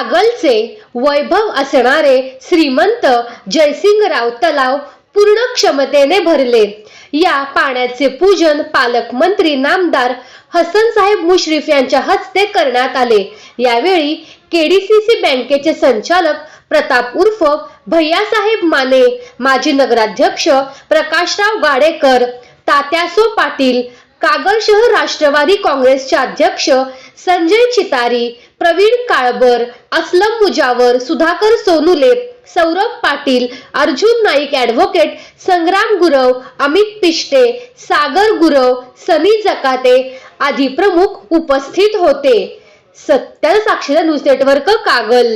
कागलचे वैभव असणारे श्रीमंत जयसिंगराव तलाव पूर्ण क्षमतेने भरले. या पाण्याचे पूजन पालकमंत्री नामदार हसन साहेब मुश्रीफ यांच्या हस्ते करण्यात आले. यावेळी केडीसीसी बँकेचे संचालक प्रताप उर्फ भैयासाहेब माने माजी नगराध्यक्ष प्रकाशराव गाडेकर तात्यासो पाटील कागल शहर राष्ट्रवादी काँग्रेसचे अध्यक्ष संजय चितारी प्रवीण काळबर असलम मुजावर सुधाकर सोनुले सौरभ पाटील अर्जुन नाईक ॲडव्होकेट संग्राम गुरव अमित पिष्टे सागर गुरव सनी जकाते आदी प्रमुख उपस्थित होते. सत्य साक्षर न्यूज नेटवर्क कागल.